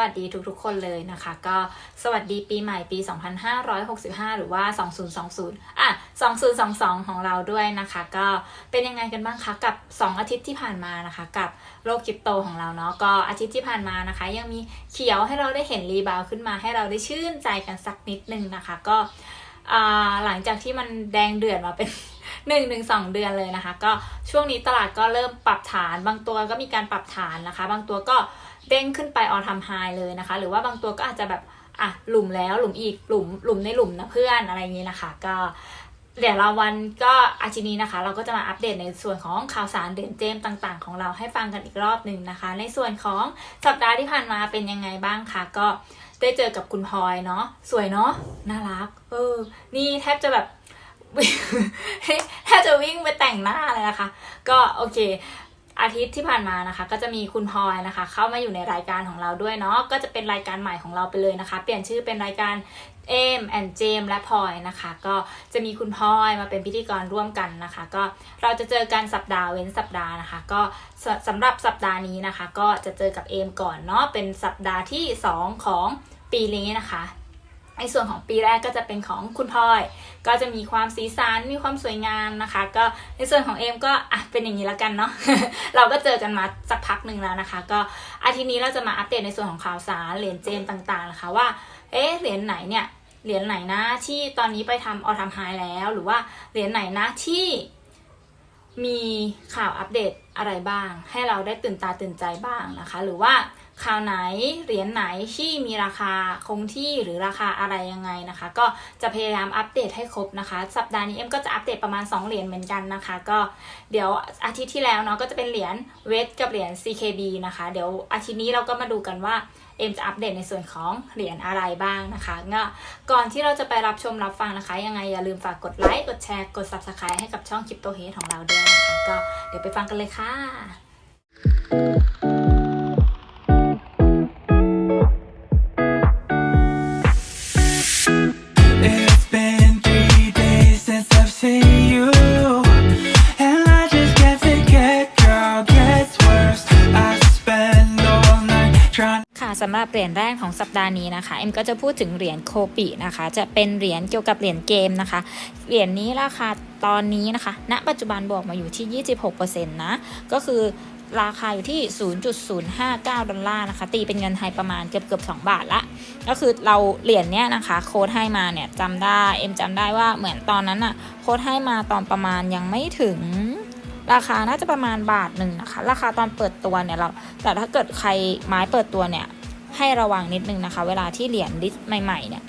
วัสดีทุกๆ คนเลยนะคะ ก็สวัสดีปีใหม่ปี 2565 หรือว่า 2020 อะ 2022 ของเราด้วยนะคะ ก็เป็นยังไงกันบ้างคะกับ 2 อาทิตย์ที่ผ่านมานะคะ กับโลกคริปโตของเราเนาะก็อาทิตย์ที่ผ่านมานะคะ ยังมีเขียวให้เราได้เห็นรีบาวขึ้นมาให้เราได้ชื่นใจกันสักนิดนึงนะคะ ก็หลังจากที่มันแดงเดือดมาเป็นหนึ่งถึงสองเดือนเลยนะคะ ก็ช่วงนี้ตลาดก็เริ่มปรับฐาน บางตัวก็มีการปรับฐานนะคะ บางตัวก็ เด้งขึ้นไปออทำไฮเลยนะคะ หรือว่าบางตัวก็อาจจะแบบอะหลุมแล้วหลุมอีกหลุมหลุมในหลุมนะเพื่อนอะไรอย่างนี้นะคะ ก็เดี๋ยวเราวันก็อาทิตย์นี้นะคะ เราก็จะมาอัปเดตในส่วนของข่าวสารเด่นเจมต่างๆ ของเราให้ฟังกันอีกรอบหนึ่งนะคะ ในส่วนของสัปดาห์ที่ผ่านมาเป็นยังไงบ้างคะก็ได้เจอกับคุณพลอยเนาะสวยเนาะน่ารัก เออ นี่แทบจะแบบแทบจะวิ่งไปแต่งหน้าเลยนะคะ ก็โอเค อาทิตย์ที่ผ่านมานะคะ ก็จะมีคุณพลอยนะคะ เข้ามาอยู่ในรายการของเราด้วยเนาะก็จะเป็นรายการใหม่ของเราไปเลยนะคะ เปลี่ยนชื่อเป็นรายการเอมแอนเจมและพลอยนะคะ ก็จะมีคุณพลอยมาเป็นพิธีกรร่วมกันนะคะ ก็เราจะเจอกันสัปดาห์เว้นสัปดาห์นะคะ ก็สำหรับสัปดาห์นี้นะคะ ก็จะเจอกับเอมก่อนเนาะเป็นสัปดาห์ที่ 2 ของปีนี้นะคะ ในส่วนของปีแรกก็จะเป็นของคุณพลอย ก็จะมีความสีสันมีความสวยงามนะคะ ก็ในส่วนของเอมก็อะเป็นอย่างนี้แล้วกันเนาะเราก็เจอกันมาสักพักหนึ่งแล้วนะคะ ก็อาทิตย์นี้เราจะมาอัปเดตในส่วนของข่าวสารเหรียญเจมต่างๆนะคะว่า เอ๊ะเหรียญไหนเนี่ยเหรียญไหนนะที่ตอนนี้ไปทำออทำไฮแล้ว หรือว่าเหรียญไหนนะที่ มีข่าวอัปเดตอะไรบ้าง ให้เราได้ตื่นตาตื่นใจบ้างนะคะ หรือว่าข่าวไหนเหรียญไหนที่มีราคาคงที่หรือราคาอะไรยังไงนะคะ ก็จะพยายามอัปเดตให้ครบนะคะ สัปดาห์นี้เอ็มก็จะอัปเดตประมาณ 2 เหรียญเหมือนกันนะคะ ก็เดี๋ยวอาทิตย์ที่แล้วเนาะก็จะเป็นเหรียญเวทกับเหรียญ CKB นะคะ เดี๋ยวอาทิตย์นี้เราก็มาดูกันว่า เอ็มจะอัปเดตในส่วนของเหรียญอะไรบ้างนะคะก็ก่อนที่เราจะไปรับชมรับฟังนะคะ ยังไงอย่าลืมฝากกดไลค์กดแชร์กด Subscribe ให้กับช่องคริปโตเฮดของเราด้วยนะคะ ก็เดี๋ยวไปฟังกันเลยค่ะ สำหรับเหรียญแรกของสัปดาห์นี้นะคะเอ็มก็จะพูดถึงเหรียญโคปินะคะ จะเป็นเหรียญเกี่ยวกับเหรียญเกมนะคะ เหรียญนี้ราคาตอนนี้นะคะ ณ ปัจจุบันบวกมาอยู่ที่ 26%นะ ก็คือราคาอยู่ที่ 0.059 ดอลลาร์นะคะ ตีเป็นเงินไทยประมาณเกือบเกือบ2บาทละ ก็คือเราเหรียญเนี้ยนะคะ โค้ดให้มาเนี่ยจำได้ เอ็มจำได้ว่าเหมือนตอนนั้นอะโค้ดให้มาตอนประมาณยังไม่ถึงราคาน่าจะประมาณบาทหนึ่งนะคะ ราคาตอนเปิดตัวเนี่ยเรา แต่ถ้าเกิดใครไม้เปิดตัวเนี่ย ให้ระวังนิดนึงนะคะ เวลาที่เหรียญลิสต์ใหม่ๆเนี่ย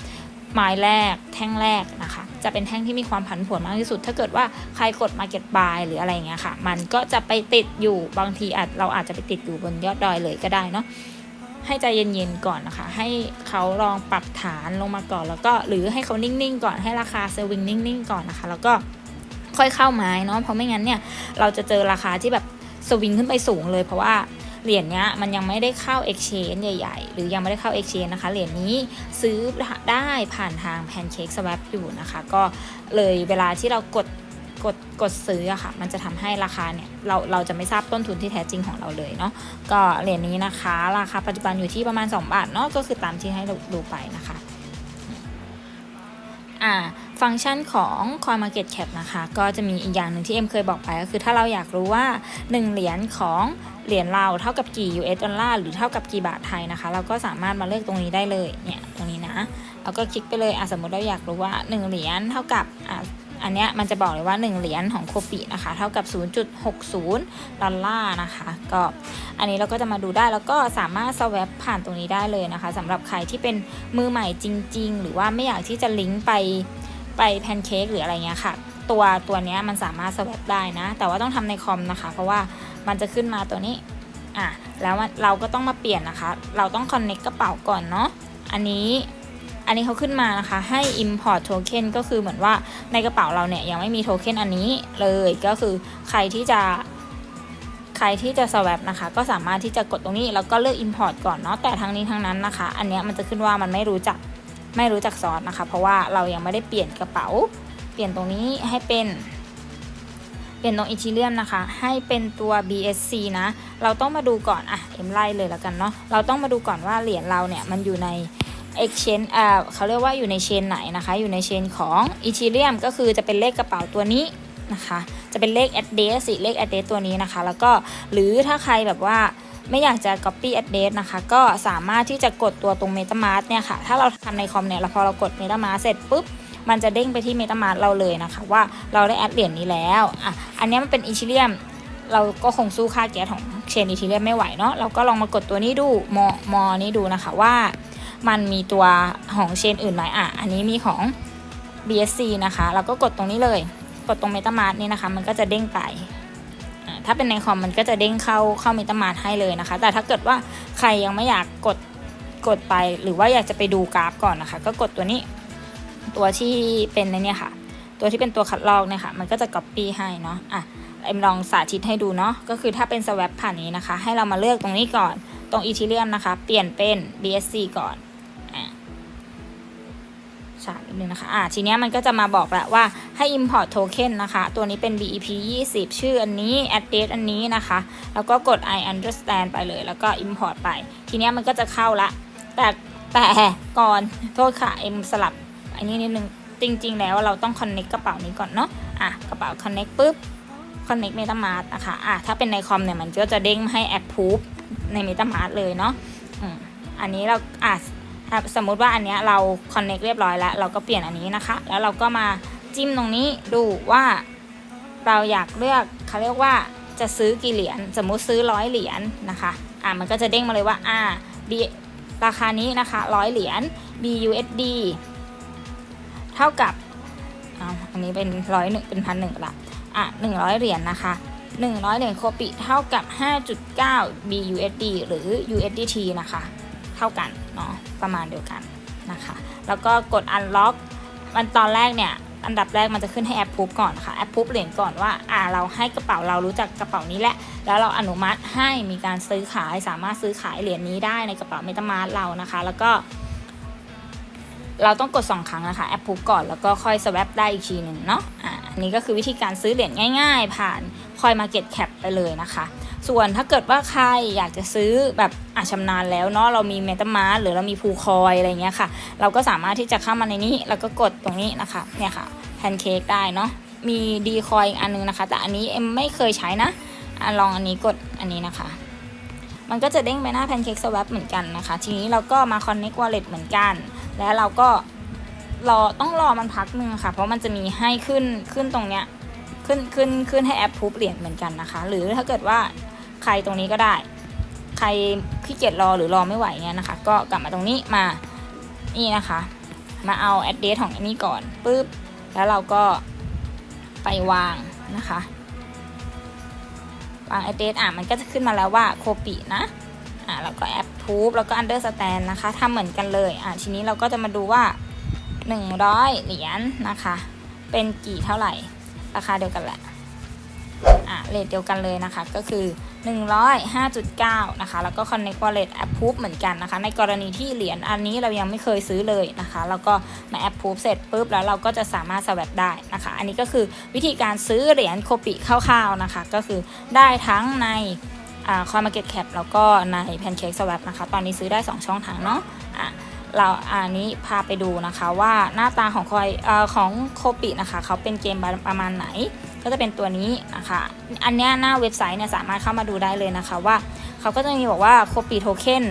ไม้แรกแท่งแรกนะคะ จะเป็นแท่งที่มีความผันผวนมากที่สุด ถ้าเกิดว่าใครกด Market Buy หรืออะไรเงี้ยค่ะ มันก็จะไปติดอยู่บางทีอาจเราอาจจะไปติดอยู่บนยอดดอยเลยก็ได้เนาะให้ใจเย็นๆก่อนนะคะ ให้เขาลองปรับฐานลงมาก่อนแล้วก็หรือให้เขานิ่งๆก่อนให้ราคาเซวิงนิ่งๆก่อนนะคะ แล้วก็ค่อยเข้าไม้เนาะเพราะไม่งั้นเนี่ยเราจะเจอราคาที่แบบสวิงขึ้นไปสูงเลยเพราะว่า เหรียญเนี้ยมันยังไม่ได้เข้า Exchange ใหญ่ ๆ หรือยังไม่ได้เข้า Exchange นะคะ เหรียญนี้ซื้อได้ผ่านทาง Pancake Swap อยู่นะคะ ก็เลยเวลาที่เรากดกดกดซื้ออะค่ะ มันจะทำให้ราคาเนี่ยเราเราจะไม่ทราบต้นทุนที่แท้จริงของเราเลยเนาะก็เหรียญนี้นะคะ ราคาปัจจุบันอยู่ที่ประมาณ 2 บาทเนาะก็คือตามที่ให้เราดูไปนะคะอ่าฟังก์ชันของ Coin Market Cap นะคะ ก็จะมีอีกอย่างหนึ่งที่เอ็มเคยบอกไปก็คือถ้าเราอยากรู้ว่า 1 เหรียญของ เหรียญเราเท่ากับกี่ US ดอลลาร์หรือเท่ากับกี่บาทไทยนะคะ เราก็สามารถมาเลือกตรงนี้ได้เลยเนี่ยตรงนี้นะแล้วก็คลิกไปเลยอะสมมติเราอยากรู้ว่า 1 เหรียญเท่ากับอะอันเนี้ยมันจะบอกเลยว่า 1 เหรียญของโคปินะคะ เท่ากับ 0.60 ดอลลาร์นะคะ ก็อันนี้เราก็จะมาดูได้แล้วก็สามารถสว a p ผ่านตรงนี้ได้เลยนะคะสำหรับใครที่เป็นมือใหม่จริง ๆ หรือว่าไม่อยากที่จะลิงก์ไปไปแพนเค้กหรืออะไรเงี้ยค่ะ ตัวตัวเนี้ยมันสามารถสว a p ได้นะ แต่ว่าต้องทำในคอมนะคะ เพราะว่า มันจะขึ้นมาตัวนี้อะแล้วเราก็ต้องมาเปลี่ยนนะคะ เราต้อง connect กระเป๋าก่อนเนาะอันนี้อันนี้เขาขึ้นมานะคะให้ import token ก็คือเหมือนว่าในกระเป๋าเราเนี่ยยังไม่มีโทเค็นอันนี้เลยก็คือใครที่จะใครที่จะ swap นะคะ ก็สามารถที่จะกดตรงนี้แล้วก็เลือก import ก่อนเนาะแต่ทั้งนี้ทั้งนั้นนะคะ อันเนี้ยมันจะขึ้นว่ามันไม่รู้จักไม่รู้จักซอสนะคะ เพราะว่าเรายังไม่ได้เปลี่ยนกระเป๋า เปลี่ยนตรงนี้ให้เป็นี่ยนลี่ยนตรงอีทีเรียมนะคะ ให้เป็นตัว BSC นะ เราต้องมาดูก่อน อะ เอ็มไล่เลยแล้วกันเนาะ เราต้องมาดูก่อนว่าเหรียญเราเนี่ยมันอยู่ใน exchange อ่าเขาเรียกว่าอยู่ในเชนไหนนะคะ อยู่ในเชนของอีทีเรียมก็คือจะเป็นเลขกระเป๋าตัวนี้นะคะ จะเป็นเลข address สิเลข address ตัวนี้นะคะ แล้วก็หรือถ้าใครแบบว่าไม่อยากจะ copy address นะคะ ก็สามารถที่จะกดตัวตรง MetaMask เนี่ยค่ะ ถ้าเราทำในคอมเนี่ยแล้วพอเรากด MetaMask เสร็จปุ๊บ มันจะเด้งไปที่ MetaMask เราเลยนะคะ ว่าเราได้แอดเหรียญนี้แล้วอะอันนี้มันเป็นอีทีเรียมเราก็คงสู้ค่าแก๊สของเชนอีทีเรียมไม่ไหวเนาะเราก็ลองมากดตัวนี้ดูมอมอนี้ดูนะคะว่า มันมีตัวของเชนอื่นไหมอะ อันนี้มีของ BSC นะคะ เราก็กดตรงนี้เลย กดตรง MetaMask นี่นะคะ มันก็จะเด้งไปอะถ้าเป็นในคอมมันก็จะเด้งเข้าเข้า MetaMask ให้เลยนะคะ แต่ถ้าเกิดว่าใครยังไม่อยากกดกดไป หรือว่าอยากจะไปดูกราฟก่อนนะคะ ก็กดตัวนี้ ตัวที่เป็นในเนี่ยค่ะ ตัวที่เป็นตัวคัดลอกเนี่ยค่ะ มันก็จะ copy ให้เนาะอะเอ็มลองสาธิตให้ดูเนาะก็คือถ้าเป็น swap ผ่านนี้นะคะ ให้เรามาเลือกตรงนี้ก่อนตรง Ethereum นะคะ เปลี่ยนเป็น BSC ก่อนอะช้านิดนึงนะคะอะทีเนี้ยมันก็จะมาบอกแล้วว่าให้ import token นะคะ ตัวนี้เป็น BEP 20 ชื่ออันนี้ address อันนี้นะคะ แล้วก็กด I understand ไปเลย แล้วก็ import ไป ทีเนี้ยมันก็จะเข้าละ แต่แต่ก่อนโทษค่ะ เอ็มสลับ อันนี้นิดนึงจริง ๆ แล้วเราต้อง connect กระเป๋านี้ก่อนเนาะอะกระเป๋า connect ปุ๊บ connect MetaMask นะคะอะถ้าเป็นในคอมเนี่ยมันก็จะเด้งให้ approve ใน MetaMask เลยเนาะอืมอันนี้เราอะสมมุติว่าอันเนี้ยเรา connect เรียบร้อยแล้ว เราก็เปลี่ยนอันนี้นะคะ แล้วเราก็มาจิ้มตรงนี้ดูว่าเราอยากเลือกเขาเรียกว่าจะซื้อกี่เหรียญสมมุติซื้อร้อยเหรียญนะคะอะมันก็จะเด้งมาเลยว่าอ่า B ราคานี้นะคะร้อยเหรียญ BUSD เท่ากับเอาอันนี้เป็นร้อยหนึ่งเป็นพันหนึ่งละอะหนึ่งร้อยเหรียญนะคะหนึ่งร้อยเหรียญโคปิเท่ากับ 5.9 BUSD หรือ USDT นะคะ เท่ากันเนาะประมาณเดียวกันนะคะ แล้วก็กด unlock มันตอนแรกเนี่ยอันดับแรกมันจะขึ้นให้แอปพูบก่อนค่ะแอปพูบเหรียญก่อนว่าอ่าเราให้กระเป๋าเรารู้จักกระเป๋านี้แหละ แล้วเราอนุมัติให้มีการซื้อขายสามารถซื้อขายเหรียญนี้ได้ในกระเป๋าเมตามาร์เรานะคะ แล้วก็ เราต้องกด 2 ครั้งนะคะแอปพูบก่อนแล้วก็ค่อย swap ได้อีกทีหนึ่งเนาะอ่าอันนี้ก็คือวิธีการซื้อเหรียญง่ายๆ ผ่านคอย Market Cap ไปเลยนะคะ ส่วนถ้าเกิดว่าใครอยากจะซื้อแบบอาชำนาญแล้วเนาะเรามี MetaMask หรือเรามีพูคอยอะไรเงี้ยค่ะ เราก็สามารถที่จะเข้ามาในนี้ แล้วก็กดตรงนี้นะคะเนี่ยค่ะแพนเค้กได้เนาะมีดีคอยอีกอันนึงนะคะ แต่อันนี้เอ็มไม่เคยใช้นะอลองอันนี้กดอันนี้นะคะ มันก็จะเด้งไปหน้าแพนเค้กสว p เหมือนกันนะคะ ทีนี้เราก็มา Connect Wallet เหมือนกัน แล้วเราก็รอต้องรอมันพักหนึ่งค่ะ เพราะมันจะมีให้ขึ้นขึ้นตรงเนี้ยขึ้นขึ้นขึ้นให้แอปพูบเหรียญเหมือนกันนะคะ หรือถ้าเกิดว่าใครตรงนี้ก็ได้ ใครขี้เกียจรอหรือรอไม่ไหวเงี้ยนะคะ ก็กลับมาตรงนี้มานี่นะคะ มาเอา address ของอันนี้ก่อนปุ๊บแล้วเราก็ไปวางนะคะวาง address อะมันก็จะขึ้นมาแล้วว่าโคปินะอะเราก็แอป พูบแล้วก็ understand นะคะทำเหมือนกันเลยอะทีนี้เราก็จะมาดูว่า 100 เหรียญนะคะ เป็นกี่เท่าไหร่ ราคาเดียวกันแหละอะเรทเดียวกันเลยนะคะ ก็คือ 105.9 นะคะ แล้วก็ Connect Wallet Approve เหมือนกันนะคะ ในกรณีที่เหรียญอันนี้เรายังไม่เคยซื้อเลยนะคะ แล้วก็มา Approve เสร็จปุ๊บ แล้วเราก็จะสามารถ swap ได้นะคะ อันนี้ก็คือวิธีการซื้อเหรียญโคปิคร่าวๆนะคะ ก็คือได้ทั้งใน อ่าเก็ตแคปแล้วก็ใน Pancake Swap นะคะ ตอนนี้ซื้อได้ 2 ช่องทางเนาะอะเราอันนี้พาไปดูนะคะว่าหน้าตาของคอยอของโคปินะคะเขาเป็นเกมประมาณไหน ก็จะเป็นตัวนี้นะคะ อันเนี้ยหน้าเว็บไซต์เนี่ยสามารถเข้ามาดูได้เลยนะคะว่าเขาก็จะมีบอกว่าโคปิโทเค็น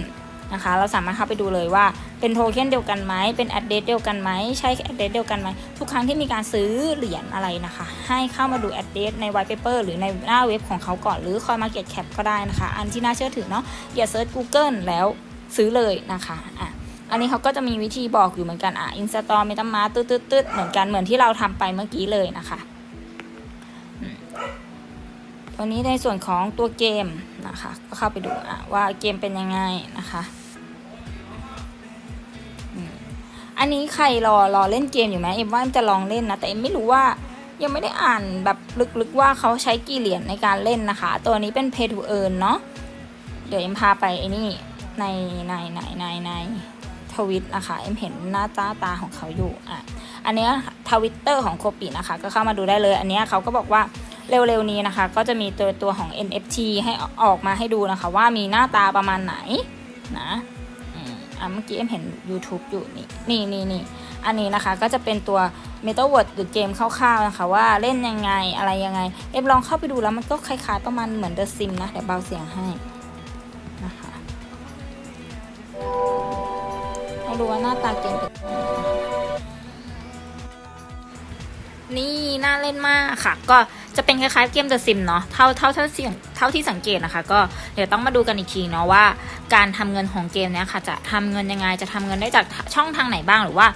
นะคะ เราสามารถเข้าไปดูเลยว่าเป็นโทเค็นเดียวกันไหมเป็นแอดเดสเดียวกันไหมใช่แอดเดสเดียวกันไหมทุกครั้งที่มีการซื้อเหรียญอะไรนะคะ ให้เข้ามาดูแอดเดสในไว t ์เปเปอร์หรือในหน้าเว็บของเขาก่อนหรือคอยมาเก็ตแคปก็ได้นะคะ อันที่น่าเชื่อถือเนาะอย่าเซิร์ช Google แล้วซื้อเลยนะคะอะอันนี้เขาก็จะมีวิธีบอกอยู่เหมือนกันอะอินสตอลเมตามาตืดตืดตืดเหมือนกันเหมือนที่เราทำไปเมื่อกี้เลยนะคะ วนี้ในส่วนของตัวเกมนะคะ ก็เข้าไปดูว่าเกมเป็นยังไงนะคะอันนี้ใครรอรอเล่นเกมอยู่ไหมเอ็มว่าเอ็มจะลองเล่นนะแต่เอ็มไม่รู้ว่ายังไม่ได้อ่านแบบลึกๆว่าเขาใช้กี่เหรียญในการเล่นนะคะ ตัวนี้เป็น pay to earn เนาะเดี๋ยวเอ็มพาไปไอ้นี่ในในในในในทวิตนะคะเอ็มเห็นหน้าตาตาของเขาอยู่อะอันเนี้ยทวิตเตอร์ของโคปินะคะ ก็เข้ามาดูได้เลย อันเนี้ยเขาก็บอกว่า เร็วๆนี้นะคะ ก็จะมีตัวตัวของ NFT ให้ออกมาให้ดูนะคะ ว่ามีหน้าตาประมาณไหนนะอะเมื่อกี้เอ็มเห็น YouTube อยู่นี่นี่นี่นี่อันนี้นะคะก็จะเป็นตัว m e t a w o r d หรือเกมคร่าวๆนะคะ ว่าเล่นยังไงอะไรยังไง เอ็มลองเข้าไปดูแล้วมันก็คล้ายๆประมาณเหมือน The Sim นะ เดี๋ยวเบาเสียงให้นะคะให้ดูว่าหน้าตาเกมเป็น นี่น่าเล่นมากค่ะ ก็จะเป็นคล้ายๆเกมเดอะซิมเนาะเท่าเท่าเท่าเสียงเท่าที่สังเกตนะคะ ก็เดี๋ยวต้องมาดูกันอีกทีเนาะว่า การทำเงินของเกมเนี้ยค่ะ จะทำเงินยังไงจะทำเงินได้จากช่องทางไหนบ้างหรือว่า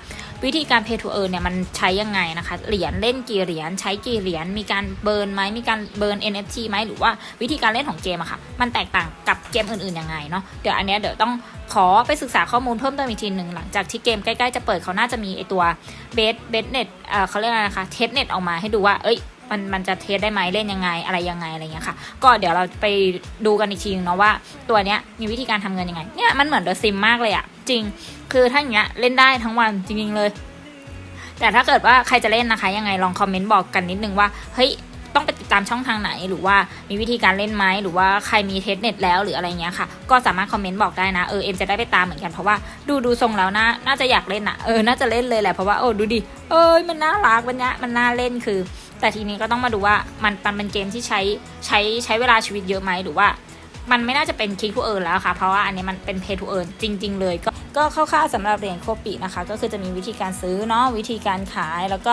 วิธีการ pay to earn เนี่ยมันใช้ยังไงนะคะ เหรียญเล่นกี่เหรียญใช้กี่เหรียญมีการเบิร์นไหมมีการเบิร์น NFT ไหมหรือว่าวิธีการเล่นของเกมอะค่ะมันแตกต่างกับเกมอื่นๆยังไงเนาะเดี๋ยวอันเนี้ยเดี๋ยวต้องขอไปศึกษาข้อมูลเพิ่มเติมอีกทีหนึ่งหลังจากที่เกมใกล้ๆจะเปิดเขาน่าจะมีไอตัวเบสเบสเน็ตเอ่อเขาเรียกอะไรนะคะเทสเน็ตออกมาให้ดูว่าเอ้ยมันมันจะเทสได้ไหมเล่นยังไงอะไรยังไงอะไรเงี้ยค่ะ ก็เดี๋ยวเราไปดูกันอีกทีนึงเนาะว่าตัวเนี้ยมีวิธีการทำเงินยังไงเนี่ยมันเหมือนเดอะซิมมากเลยอะ จริง คือถ้าอย่างเงี้ยเล่นได้ทั้งวันจริงๆเลย แต่ถ้าเกิดว่าใครจะเล่นนะคะ ยังไงลองคอมเมนต์บอกกันนิดนึงว่าเฮ้ยต้องไปติดตามช่องทางไหน หรือว่ามีวิธีการเล่นไหมหรือว่าใครมีเทสเน็ตแล้วหรืออะไรเงี้ยค่ะ ก็สามารถคอมเมนต์บอกได้นะเออเอ็มจะได้ไปตามเหมือนกันเพราะว่าดูดูทรงแล้วน่าน่าจะอยากเล่นอะเออน่าจะเล่นเลยแหละเพราะว่าโอ้ดูดิเอ้ยมันน่ารักมันเนี้ยมันน่าเล่นคือ แต่ทีนี้ก็ต้องมาดูว่ามันมันเป็นเกมที่ใช้ใช้ใช้เวลาชีวิตเยอะไหมหรือว่า มันไม่น่าจะเป็นคิกทูเอิร์แล้วค่ะ เพราะว่าอันนี้มันเป็นเพย์ทูเอิร์จริง ๆ เลยก็ก็คร่าวๆสำหรับเหรียญโคปินะคะ ก็คือจะมีวิธีการซื้อเนาะวิธีการขายแล้วก็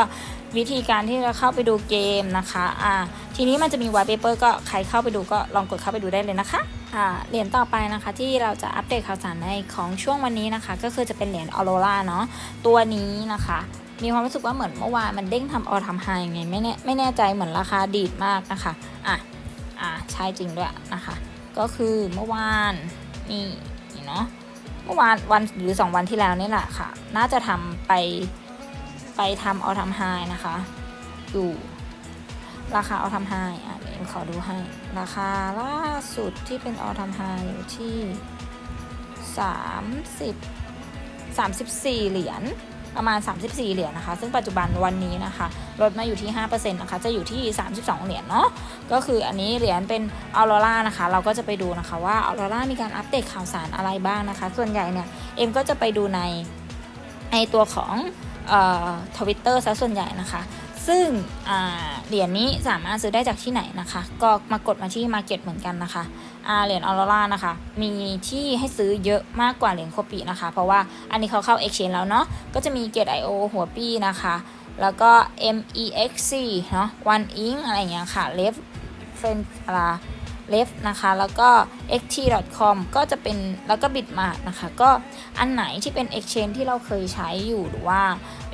วิธีการที่จะเข้าไปดูเกมนะคะอ่าทีนี้มันจะมีไวท์เปเปอร์ก็ใครเข้าไปดูก็ลองกดเข้าไปดูได้เลยนะคะอ่าเหรียญต่อไปนะคะที่เราจะอัปเดตข่าวสารในของช่วงวันนี้นะคะ ก็คือจะเป็นเหรียญออโรราเนาะตัวนี้นะคะมีความรู้สึกว่าเหมือนเมื่อวานมันเด้งทำออทำไฮไงไม่แน่ไม่แน่ใจเหมือนราคาดีดมากนะคะอะอะใช่จริงด้วยนะคะ ก็คือเมื่อวานนี่นี่เนาะเมื่อวานวันหรือ 2 วันที่แล้วนี่แหละค่ะ น่าจะทำไปไปทำเอาทำไฮนะคะ อยู่ราคาเอาทำไฮอะเดี๋ยวเอ็มขอดูให้ ราคาล่าสุดที่เป็นเอาทำไฮอยู่ที่ 30 34 เหรียญ ประมาณ 34 เหรียญนะคะ ซึ่งปัจจุบันวันนี้นะคะลดมาอยู่ที่5%นะคะจะอยู่ที่ 32 เหรียญเนาะก็คืออันนี้เหรียญเป็นออโรรานะคะ เราก็จะไปดูนะคะว่าออโรรามีการอัปเดตข่าวสารอะไรบ้างนะคะ ส่วนใหญ่เนี่ยเอ็มก็จะไปดูในในตัวของทวิตเตอร์ซะส่วนใหญ่นะคะ ซึ่งเหรียญนี้สามารถซื้อได้จากที่ไหนนะคะ ก็มากดมาที่ Market เหมือนกันนะคะเหรียญออโรรานะคะ มีที่ให้ซื้อเยอะมากกว่าเหรียญโคปีนะคะ เพราะว่าอันนี้เขาเข้า Exchange แล้วเนาะ ก็จะมีเกต IO หัวปี้นะคะ แล้วก็ MEXC เนาะ One Ink อะไรอย่างเงี้ยค่ะ Left เฟนอะไร left นะคะ แล้วก็ xt.com ก็จะเป็นแล้วก็ bitmart นะคะ ก็อันไหนที่เป็น exchange ที่เราเคยใช้อยู่หรือว่า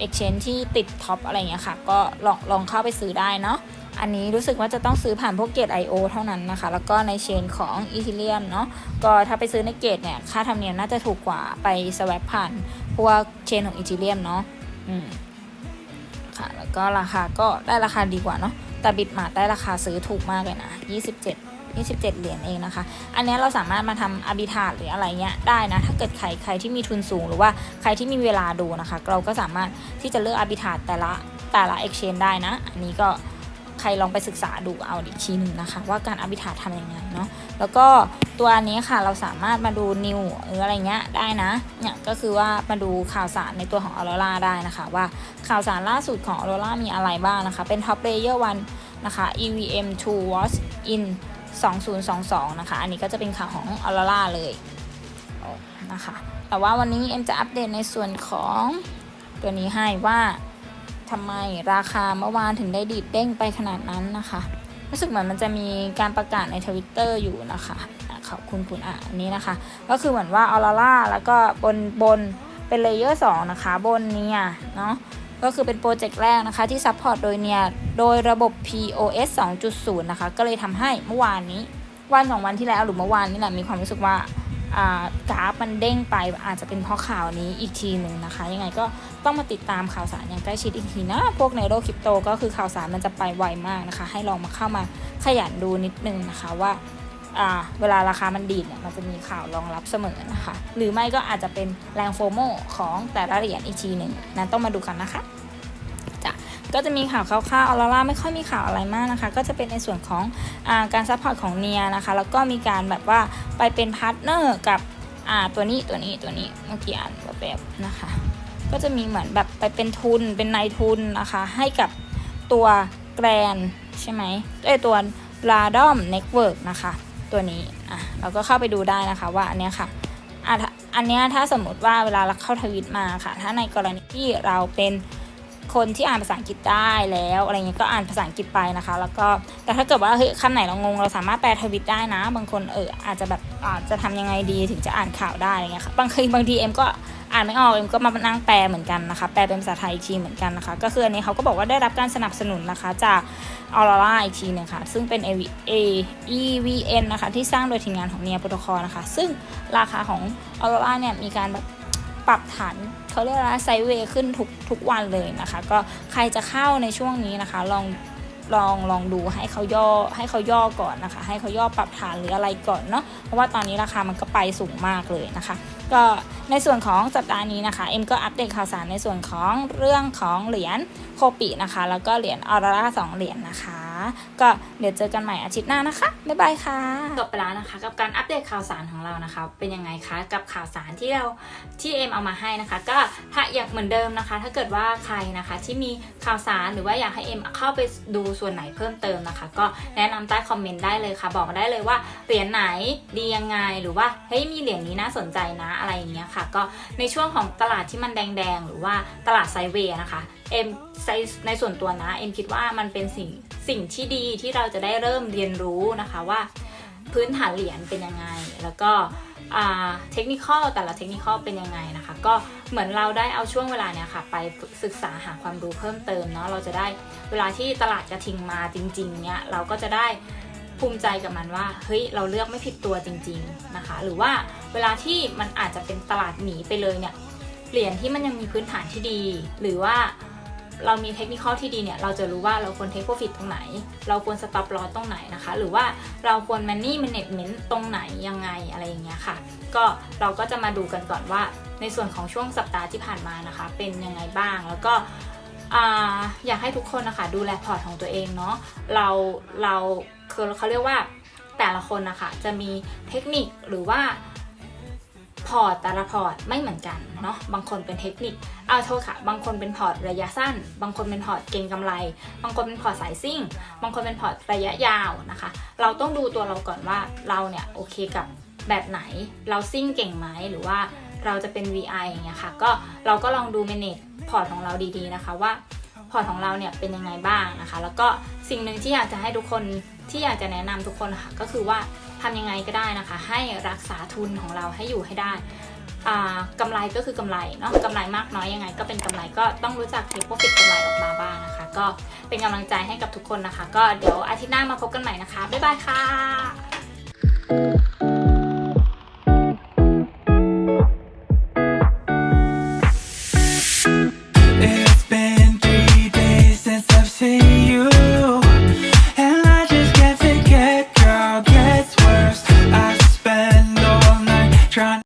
exchange ที่ติดท็อปอะไรเงี้ยค่ะ ก็ลองลองเข้าไปซื้อได้เนาะอันนี้รู้สึกว่าจะต้องซื้อผ่านพวกเกต IO เท่านั้นนะคะ แล้วก็ในเชนของ Ethereum เนาะก็ถ้าไปซื้อในเกตเนี่ย ค่าธรรมเนียมน่าจะถูกกว่าไป swap ผ่านพวกเชนของ Ethereum เนาะอืมค่ะ แล้วก็ราคาก็ได้ราคาดีกว่าเนาะแต่บิตมาได้ราคาซื้อถูกมากเลยนะ 27 27 เหรียญเองนะคะ อันนี้เราสามารถมาทำอาบิทาหรืออะไรเงี้ยได้นะ ถ้าเกิดใครใครที่มีทุนสูงหรือว่าใครที่มีเวลาดูนะคะ เราก็สามารถที่จะเลือกอาบิทาแต่ละแต่ละ exchange ได้นะ อันนี้ก็ใครลองไปศึกษาดูเอาอีกทีหนึ่งนะคะ ว่าการอาบิทาทำยังไงเนาะแล้วก็ตัวนนี้ค่ะเราสามารถมาดูนิวหรืออะไรเงี้ยได้นะเนี่ยก็คือว่ามาดูข่าวสารในตัวของออโรราได้นะคะ ว่าข่าวสารล่าสุดของออโรรามีอะไรบ้างนะคะ เป็น Top Layer 1นะคะ EVM 2 Watch in 2022 นะคะ อันนี้ก็จะเป็นข่าวของออโรราเลยนะคะ แต่ว่าวันนี้เอ็มจะอัปเดตในส่วนของตัวนี้ให้ว่าทำไมราคาเมื่อวานถึงได้ดีดเด้งไปขนาดนั้นนะคะ รู้สึกเหมือนมันจะมีการประกาศในทวิตเตอร์อยู่นะคะอะขอบคุณคุณอะอันนี้นะคะ ก็คือเหมือนว่าออร่าแล้วก็บนบนเป็นเลเยอร์2นะคะ บนเนี่ยเนาะ ก็คือเป็นโปรเจกต์แรกนะคะที่ซัพพอร์ตโดยเนี่ยโดยระบบ POS 2.0 นะคะ ก็เลยทำให้เมื่อวานนี้ วันสองวันที่แล้วหรือเมื่อวานนี่แหละมีความรู้สึกว่าอ่ากราฟมันเด้งไปอาจจะเป็นเพราะข่าวนี้อีกทีหนึ่งนะคะ ยังไงก็ต้องมาติดตามข่าวสารอย่างใกล้ชิดอีกทีนะ พวกในโลกคริปโตก็คือข่าวสารมันจะไปไวมากนะคะ ให้ลองมาเข้ามาขยันดูนิดนึงนะคะว่าเวลาราคามันดีดเนี่ยมันจะมีข่าวรองรับเสมอนะคะ หรือไม่ก็อาจจะเป็นแรงโฟโมของแต่ละเหรียญอีกทีหนึ่งนั้นต้องมาดูกันนะคะ ก็จะมีข่าวคร่าวๆออร่าไม่ค่อยมีข่าวอะไรมากนะคะ ก็จะเป็นในส่วนของอการซัพพอร์ตของเนียนะคะ แล้วก็มีการแบบว่าไปเป็นพาร์ทเนอร์กับตัวนี้ตัวนี้ตัวนี้เมื่อกี้อ่านแบบนะคะ ก็จะมีเหมือนแบบไปเป็นทุนเป็นนายทุนนะคะ ให้กับตัวแกรนใช่ไหมเอ้ตัวลาดอมเน็ตเวิร์กนะคะ ตัวนี้อะเราก็เข้าไปดูได้นะคะว่าอันเนี้ยค่ะอันเนี้ยถ้าสมมติว่าเวลาเราเข้าทวิตมาค่ะ ถ้าในกรณีที่เราเป็น คนที่อ่านภาษาอังกฤษได้แล้วอะไรเงี้ยก็อ่านภาษาอังกฤษไปนะคะ แล้วก็แต่ถ้าเกิดว่าเฮ้ยคำไหนเรางง เราสามารถแปลทวิตได้นะ บางคนเอออาจจะแบบอาจจะทำยังไงดีถึงจะอ่านข่าวได้อะไรเงี้ยค่ะบางทีบางทีเอ็มก็อ่านไม่ออกเอ็มก็มานั่งแปลเหมือนกันนะคะ แปลเป็นภาษาไทยอีกทีเหมือนกันนะคะ ก็คืออันนี้เขาก็บอกว่าได้รับการสนับสนุนนะคะจากออร่าอีกทีหนึงค่ะ ซึ่งเป็น A EVN นะคะ ที่สร้างโดยทีมงานของเนียโปรโตคอลนะคะ ซึ่งราคาของออร่าเนี่ยมีการแบบปรับฐาน เขาเรียกว่าไซเวย์ขึ้นทุกทุกวันเลยนะคะ ก็ใครจะเข้าในช่วงนี้นะคะ ลองลองลองดูให้เขาย่อให้เขาย่อก่อนนะคะ ให้เขาย่อปรับฐานหรืออะไรก่อนเนาะเพราะว่าตอนนี้ราคามันก็ไปสูงมากเลยนะคะ ก็ในส่วนของสัปดาห์นี้นะคะเอ็มก็อัปเดตข่าวสารในส่วนของเรื่องของเหรียญโคปินะคะ แล้วก็เหรียญออร่าสองเหรียญนะคะ ก็เดี๋ยวเจอกันใหม่อาทิตย์หน้านะคะ บ๊ายบายค่ะจบไปแล้วนะคะ กับการอัปเดตข่าวสารของเรานะคะ เป็นยังไงคะกับข่าวสารที่เราที่เอ็มเอามาให้นะคะ ก็ถ้าอยากเหมือนเดิมนะคะ ถ้าเกิดว่าใครนะคะที่มีข่าวสารหรือว่าอยากให้เอ็มเข้าไปดูส่วนไหนเพิ่มเติมนะคะ ก็แนะนำใต้คอมเมนต์ได้เลยค่ะ บอกได้เลยว่าเหรียญไหนดียังไงหรือว่าเฮ้ยมีเหรียญนี้น่าสนใจนะอะไรอย่างเงี้ยค่ะ ก็ในช่วงของตลาดที่มันแดงๆ หรือว่าตลาดไซเวย์นะคะเอ็มในส่วนตัวนะเอ็มคิดว่ามันเป็นสิ่ง สิ่งที่ดีที่เราจะได้เริ่มเรียนรู้นะคะว่าพื้นฐานเหรียญเป็นยังไง แล้วก็เทคนิคแต่ละเทคนิคเป็นยังไงนะคะ ก็เหมือนเราได้เอาช่วงเวลาเนี่ยค่ะ ไปศึกษาหาความรู้เพิ่มเติมเนาะเราจะได้เวลาที่ตลาดกระทิงมาจริง ๆ เนี่ยเราก็จะได้ภูมิใจกับมันว่าเฮ้ยเราเลือกไม่ผิดตัวจริง ๆนะคะ หรือว่าเวลาที่มันอาจจะเป็นตลาดหนีไปเลยเนี่ยเหรียญที่มันยังมีพื้นฐานที่ดี หรือว่า เรามีเทคนิคที่ดีเนี่ย เราจะรู้ว่าเราควรเทคโปรฟิตตรงไหน เราควรสต็อปลอสตรงไหนนะคะ หรือว่าเราควรแมนนี่แมネจเมนต์ตรงไหนยังไงอะไรอย่างเงี้ยค่ะ ก็เราก็จะมาดูกันก่อนว่า ในส่วนของช่วงสัปดาห์ที่ผ่านมานะคะ เป็นยังไงบ้างแล้วก็อ่าอยากให้ทุกคนนะคะดูแลพอร์ตของตัวเองเนาะเราเราคือเขาเรียกว่าแต่ละคนนะคะจะมีเทคนิคหรือว่า พอร์ตแต่ละพอร์ตไม่เหมือนกันเนาะบางคนเป็นเทคนิคเอาโทษค่ะ บางคนเป็นพอร์ตระยะสั้น บางคนเป็นพอร์ตเก็งกำไร บางคนเป็นพอร์ตสายซิ่ง บางคนเป็นพอร์ตระยะยาวนะคะ เราต้องดูตัวเราก่อนว่าเราเนี่ยโอเคกับแบบไหนเราซิ่งเก่งไหมหรือว่าเราจะเป็น VI อย่างเงี้ยค่ะก็เราก็ลองดู manage พอร์ตของเราดีๆนะคะว่า พอร์ตของเราเนี่ยเป็นยังไงบ้างนะคะ แล้วก็สิ่งหนึ่งที่อยากจะให้ทุกคนที่อยากจะแนะนำทุกคนค่ะก็คือว่าทำยังไงก็ได้นะคะ ให้รักษาทุนของเราให้อยู่ให้ได้อ่ากำไรก็คือกำไรเนาะกำไรมากน้อยยังไง ก็เป็นกำไรก็ต้องรู้จักเทคโปรฟิตกำไรออกมาบ้างนะคะ ก็เป็นกำลังใจให้กับทุกคนนะคะ ก็เดี๋ยวอาทิตย์หน้ามาพบกันใหม่นะคะ บ๊ายบายค่ะ